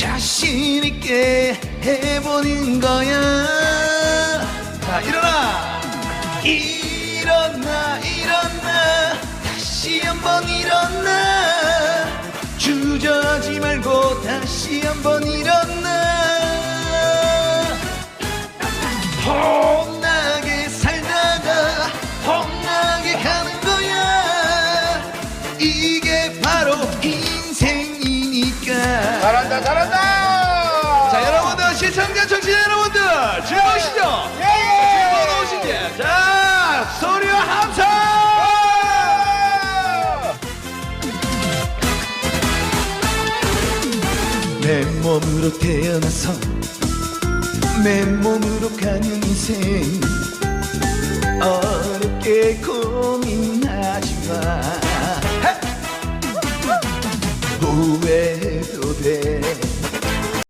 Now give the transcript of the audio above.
자신 있게 해보는 거야. 자 일어나. 일어나 일어나. 다시 한번 일어나. 주저하지 말고 다시 한번 일어나. 혼나게 살다가 혼나게 가는 거야. 이게 여러분들 시청자 청취자 여러분들 즐거우시죠? 예! 즐거우시죠? 자 소리와 함성 내 몸으로 태어나서 내 몸으로 가는 인생 어렵게 고민하지 마 후회해도 돼